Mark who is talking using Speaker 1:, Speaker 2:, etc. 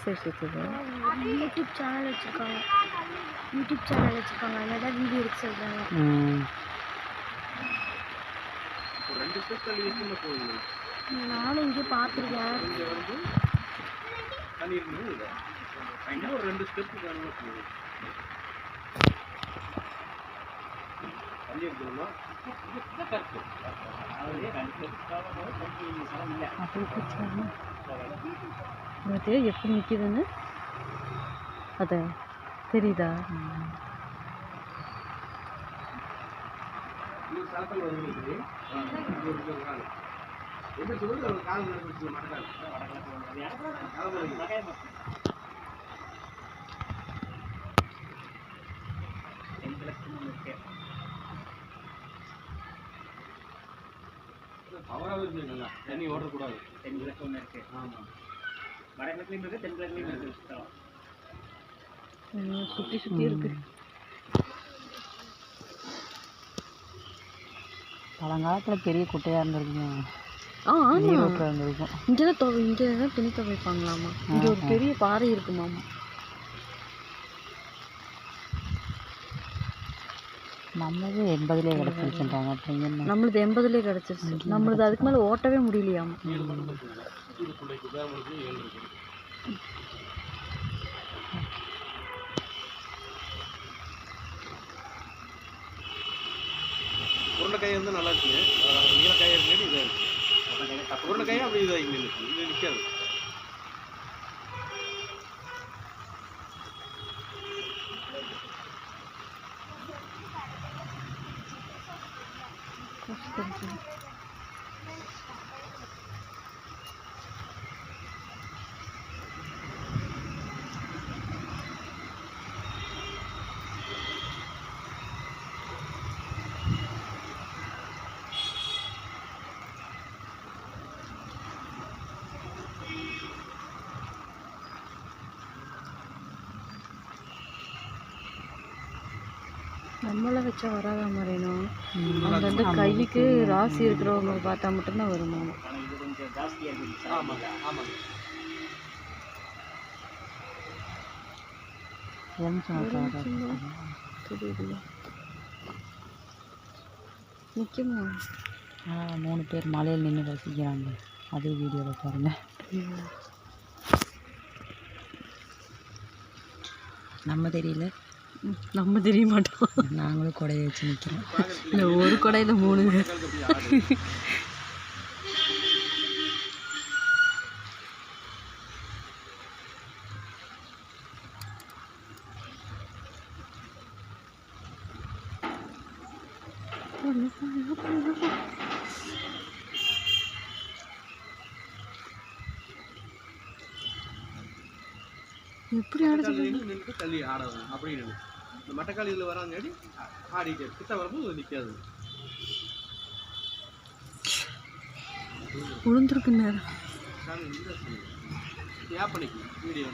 Speaker 1: சரி சரி சரி
Speaker 2: யூடியூப் சேனல் வச்சுருக்காங்க. யூடியூப் சேனல் வச்சுருக்காங்க. அதனால தான் வீடியோ எடுக்க சொல்கிறாங்க
Speaker 3: ஸ்டெப்
Speaker 2: நானும் இங்கே பார்த்துருக்கேன்.
Speaker 3: ஒரு ரெண்டு இருக்கணும்னா
Speaker 1: அப்படி பார்த்தியா எப்போ எப்படி நிற்கிதுன்னு அது தெரியுதா?
Speaker 3: இது சாத்தல் வந்து இருக்குது இது ஒரு கால் எப்படி சொல்லுது ஒரு கால் நடந்துச்சு மட்டக்கால் பவராக இருக்கு நல்லா தண்ணி ஓடக்கூடாது ஆமாம்
Speaker 1: ம், சுற்றி சுற்றி இருக்கு. பழங்காலத்தில் பெரிய குட்டையாக இருந்திருக்குங்க
Speaker 2: ஆ ஆமாம் இங்கே தான் துவை இங்கே தான் துணி துவைப்பாங்களாமா. இங்கே ஒரு பெரிய பாறை இருக்குமாமா.
Speaker 1: நம்மளது எண்பதுலேயே கிடச்சிருச்சுன்றாங்க. என்ன
Speaker 2: நம்மளுது எண்பதுலேயே கிடச்சிருச்சு. நம்மளுது அதுக்கு மேலே ஓட்டவே முடியலையாமா
Speaker 3: இருக்கு இருக்கு உருண்டைக்காய் வந்து நல்லா இருக்குங்க. நீலக்காய் இருக்குங்க இதாக இருக்கு. உருண்டைக்காய் அப்படி இதாக இங்கே நிற்கும் இது
Speaker 2: நம்மள வச்சா வராத மாதிரினும்
Speaker 1: ம்.
Speaker 2: அங்கே வந்து கைக்கு ராசி இருக்கிறவங்க பார்த்தா மட்டும்தான் வருமா? நிற்குமா
Speaker 1: ஆ மூணு பேர் மலையில் நின்று ரசிக்கிறாங்க. அதே வீடியோவில் பாருங்க. நம்ம தெரியல.
Speaker 2: நம்ம தெரிய மாட்டோம்.
Speaker 1: நாங்களும் கொடையை வச்சு நிற்கிறோம்
Speaker 2: இல்லை ஒரு கொடையில் மூணு எப்படி ஆட
Speaker 3: நின்று தள்ளி ஆடாது அப்படி நின்று. இந்த மட்டக்காளி இதில் வராங்காடி ஆடிட்டு கிட்ட வரும்போது நிற்காது
Speaker 2: உளுந்துருக்கு நேரம்.
Speaker 3: ஏன் பண்ணிக்கலாம் வீடியோ